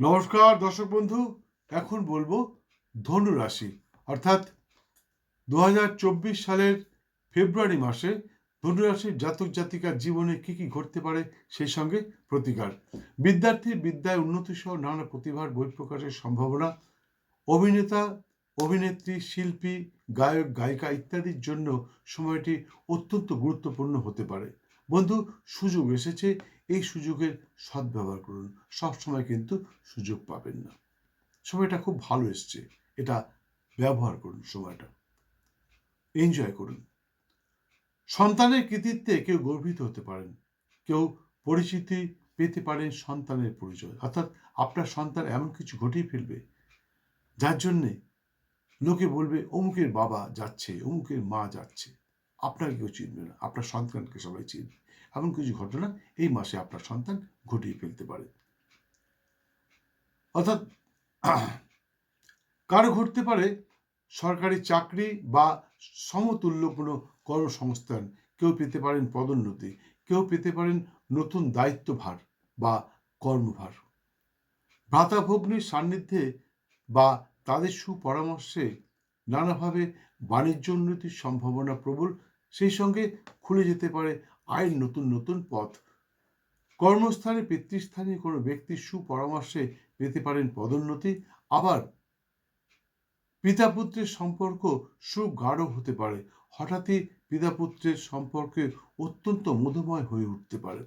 নমস্কার, দর্শক বন্ধু। এখন বলব ধনু রাশি। অর্থাৎ দু হাজার চব্বিশ সালের ফেব্রুয়ারি মাসে ধনু রাশির জাতক জাতিকার জীবনে কি কি ঘটতে পারে সেই সঙ্গে প্রতিকার। বিদ্যার্থীর বিদ্যায় উন্নতি সহ নানা প্রতিভার বহিঃপ্রকাশের সম্ভাবনা, অভিনেতা, অভিনেত্রী, শিল্পী, গায়ক, গায়িকা ইত্যাদির জন্য সময়টি অত্যন্ত গুরুত্বপূর্ণ হতে পারে। বন্ধু, সুযোগ এসেছে এই সুযোগের সদ্ব্যবহার করুন। সবসময় কিন্তু সুযোগ পাবেন না। সময়টা খুব ভালো এসছে। এটা ব্যবহার করুন সময়টা। এনজয় করুন। সন্তানের কৃতিত্বে কেউ গর্বিত হতে পারেন। কেউ পরিচিতি পেতে পারেন সন্তানের পরিচয়। অর্থাৎ আপনার সন্তান এমন কিছু ঘটিয়ে ফেলবে, যার জন্যে লোকে বলবে, অমুকের বাবা যাচ্ছে, অমুকের মা যাচ্ছে। আপনাকে কেউ চিনবে না। আপনার সন্তানকে সবাই চিনবে। এমন কিছু ঘটনা এই মাসে আপনার সন্তান ঘটিয়ে ফেলতে পারে। অর্থাৎ কারও ঘটতে পারে সরকারি চাকরি বা সমতুল্য কোনো কর্মসংস্থান, কেউ পেতে পারেন পদোন্নতি, কেউ পেতে পারেন নতুন দায়িত্বভার বা কর্মভার। ভ্রাতা ভগ্নির সান্নিধ্যে বা তাদের সুপরামর্শে নানাভাবে বাণিজ্য উন্নতির সম্ভাবনা প্রবল, সেই সঙ্গে খুলে যেতে পারে আয়ের নতুন নতুন পথ। কর্মস্থানে পিতৃস্থানীয় কোনো ব্যক্তির সুপরামর্শে পেতে পারেন পদোন্নতি, আবার পিতা পুত্রের সম্পর্ক সুগাঢ় হতে পারে। হঠাৎই পিতা পুত্রের সম্পর্কে অত্যন্ত মধুময় হয়ে উঠতে পারে।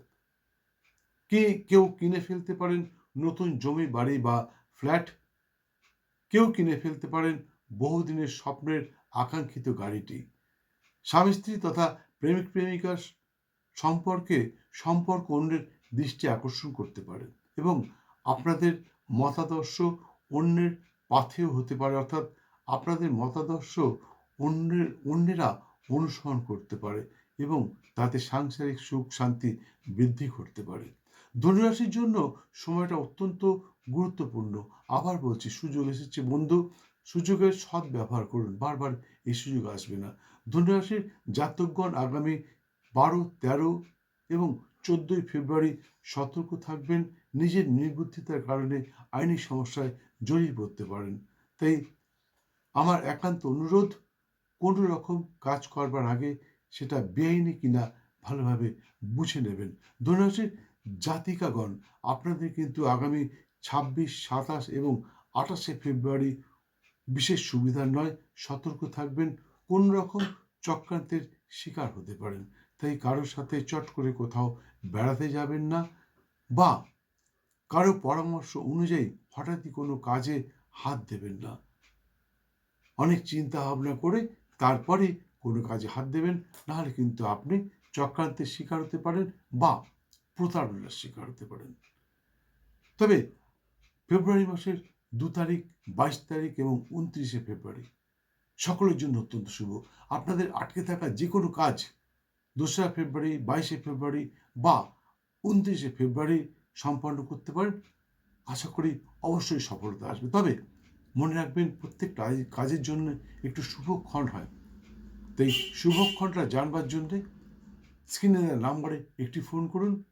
কে, কেউ কিনে ফেলতে পারেন নতুন জমি, বাড়ি বা ফ্ল্যাট। কেউ কিনে ফেলতে পারেন বহুদিনের স্বপ্নের আকাঙ্ক্ষিত গাড়িটি। স্বামী স্ত্রী তথা প্রেমিক প্রেমিকার সম্পর্কে সম্পর্ক অন্যের দৃষ্টি আকর্ষণ করতে পারে এবং আপনাদের মতাদর্শ অন্যের পাথেও হতে পারে, অর্থাৎ আপনাদের মতাদর্শ অন্যের, অন্যেরা অনুসরণ করতে পারে এবং তাতে সাংসারিক সুখ শান্তি বৃদ্ধি করতে পারে। ধনুরাশির জন্য সময়টা অত্যন্ত গুরুত্বপূর্ণ। আবার বলছি, সুযোগ এসেছে বন্ধু, সুযোগের সৎ ব্যবহার করুন, বারবার এই সুযোগ আসবে না। ধনুরাশির জাতকগণ আগামী বারো, তেরো এবং চোদ্দোই ফেব্রুয়ারি সতর্ক থাকবেন। নিজের নির্বুদ্ধিতার কারণে আইনি সমস্যায় জড়িয়ে পড়তে পারেন। তাই আমার একান্ত অনুরোধ, কোনো রকম কাজ করবার আগে সেটা বেআইনি কিনা ভালোভাবে বুঝে নেবেন। ধনুরাশির জাতিকাগণ। আপনাদের কিন্তু আগামী ছাব্বিশ, সাতাশ এবং আঠাশে ফেব্রুয়ারি বিশেষ সুবিধার নয়। সতর্ক থাকবেন। কোন রকম চক্রান্তের শিকার হতে পারেন। তাই কারোর সাথে চট করে কোথাও বেড়াতে যাবেন না বা কারও পরামর্শ অনুযায়ী হঠাৎই কোনো কাজে হাত দেবেন না। অনেক চিন্তা ভাবনা করে তারপরে কোনো কাজে হাত দেবেন, নাহলে কিন্তু আপনি চক্রান্তের শিকার হতে পারেন বা প্রতারণার শিকার হতে পারেন। তবে ফেব্রুয়ারি মাসের দু তারিখ, বাইশ তারিখ এবং উনত্রিশে ফেব্রুয়ারি সকলের জন্য অত্যন্ত শুভ। আপনাদের আটকে থাকা যে কোনো কাজ দোসরা ফেব্রুয়ারি, বাইশে ফেব্রুয়ারি বা উনত্রিশে ফেব্রুয়ারি সম্পন্ন করতে পারেন। আশা করি অবশ্যই সফলতা আসবে। তবে মনে রাখবেন প্রত্যেকটা কাজের জন্য একটু শুভক্ষণ হয়। তাই শুভক্ষণটা জানবার জন্যে স্ক্রিনে নাম্বারে একটি ফোন করুন।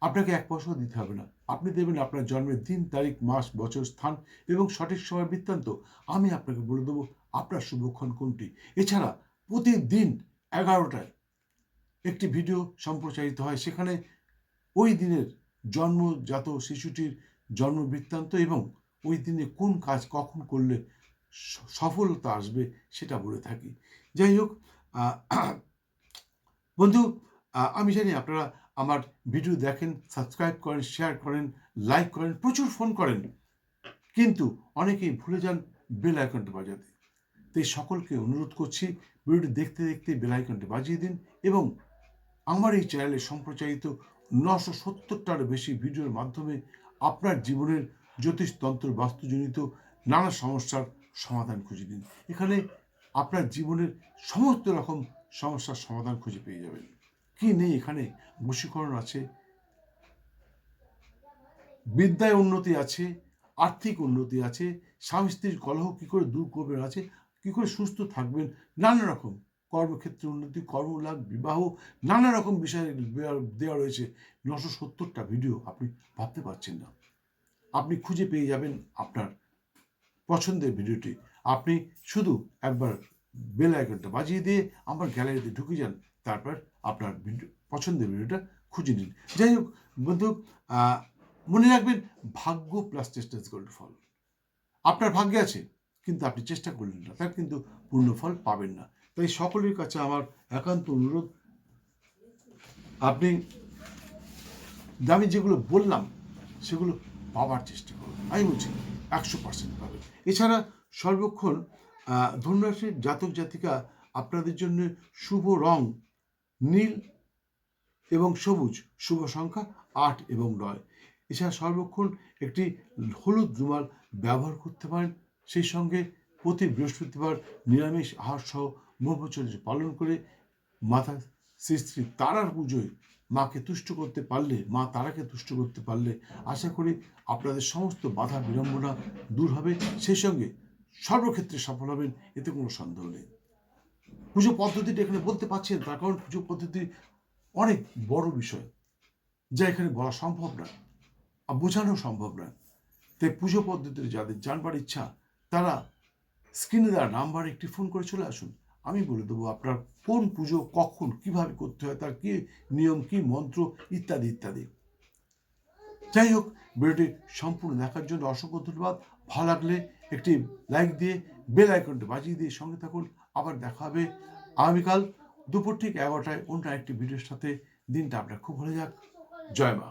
আপনাকে এক পয়সাও দিতে হবে না। আপনি দেবেন আপনার জন্মের দিন, তারিখ, মাস, বছর, স্থান এবং সঠিক সময় বৃত্তান্ত। আমি আপনাকে বলে দেবো, আপনার শুভক্ষণ কোনটি? এছাড়া প্রতিদিন এগারোটায় একটি ভিডিও সম্প্রচারিত হয়। সেখানে ওই দিনের জন্মজাত শিশুটির জন্ম বৃত্তান্ত এবং ওই দিনে কোন কাজ কখন করলে সফলতা আসবে সেটা বলে থাকি। যাই হোক বন্ধু আমি জানি আপনারা আমার ভিডিও দেখেন, সাবস্ক্রাইব করেন শেয়ার করেন লাইক করেন, প্রচুর ফোন করেন। কিন্তু অনেকেই ভুলে যান বেল আইকনটা বাজাতে। তাই সকলকে অনুরোধ করছি, ভিডিওটি দেখতে দেখতে বেল আইকনটি বাজিয়ে দিন এবং আমার এই চ্যানেলে সম্প্রচারিত নশো সত্তরটার বেশি ভিডিওর মাধ্যমে আপনার জীবনের জ্যোতিষতন্ত্র বাস্তুজনিত নানা সমস্যার সমাধান খুঁজে দিন এখানে আপনার জীবনের সমস্ত রকম সমস্যার সমাধান খুঁজে পেয়ে যাবেন। কি নেই এখানে? বশীকরণ আছে, বিদ্যায় উন্নতি আছে, আর্থিক উন্নতি আছে, স্বামী স্ত্রীর কলহ কী করে দূর করবেন আছে, কী করে সুস্থ থাকবেন, নানা রকম। কর্মক্ষেত্রে উন্নতি, কর্মলাভ, বিবাহ, নানা রকম বিষয়ে দেওয়া রয়েছে। নশো সত্তরটা ভিডিও আপনি ভাবতে পারছেন না। আপনি খুঁজে পেয়ে যাবেন আপনার পছন্দের ভিডিওটি। আপনি শুধু একবার বেল আইকনটা বাজিয়ে দিয়ে আমার গ্যালারিতে ঢুকে যান, তারপর আপনার ভিডিও, পছন্দের ভিডিওটা খুঁজে নিন। যাই হোক, বন্ধু মনে রাখবেন ভাগ্য প্লাস চেষ্টা গোল্ড ফল। আপনার ভাগ্যে আছে, কিন্তু আপনি চেষ্টা করলেন না, তার কিন্তু পূর্ণ ফল পাবেন না। তাই সকলের কাছে আমার একান্ত অনুরোধ। আপনি আমি যেগুলো বললাম, সেগুলো পাওয়ার চেষ্টা করুন। আমি বলছি একশো পার্সেন্ট পাবেন। এছাড়া সর্বক্ষণ ধনুরাশির জাতক জাতিকা, আপনাদের জন্য শুভ রং নীল এবং সবুজ, শুভ সংখ্যা আট এবং নয়। এছাড়া সর্বক্ষণ একটি হলুদ রুমাল ব্যবহার করতে পারেন। সেই সঙ্গে প্রতি বৃহস্পতিবার নিরামিষ আহার সহ ব্রহ্মচর্য পালন করে মাথা শ্রী তারার পুজোয় মাকে তুষ্ট করতে পারলে, মা তারাকে তুষ্ট করতে পারলে আশা করি আপনাদের সমস্ত বাধা বিড়ম্বনা দূর হবে। সেই সঙ্গে সর্বক্ষেত্রে সফল হবেন, এতে কোনো সন্দেহ নেই। পুজো পদ্ধতিটা এখানে বলতে পারছেন, তার কারণ পুজো পদ্ধতি অনেক বড় বিষয়, যা এখানে বলা সম্ভব না আর বোঝানো সম্ভব না তাই পুজো পদ্ধতিতে যাদের জানবার ইচ্ছা, তারা স্ক্রিনে দেওয়া নাম্বার একটি ফোন করে চলে আসুন। আমি বলে দেবো, আপনার কোন পুজো কখন, কীভাবে করতে হয়, তার কি নিয়ম, কি মন্ত্র, ইত্যাদি ইত্যাদি। যাই হোক, ভিডিওটি সম্পূর্ণ দেখার জন্য অসংখ্য ধন্যবাদ। ভালো লাগলে একটি লাইক দিয়ে বেল আইকনটি বাজিয়ে দিয়ে সঙ্গে থাকুন। আবার দেখা হবে আগামীকাল দুপুর ঠিক এগারোটায় অন্য একটি ভিডিওর সাথে। দিনটা আপনার খুব ভালো যাক। জয় মা।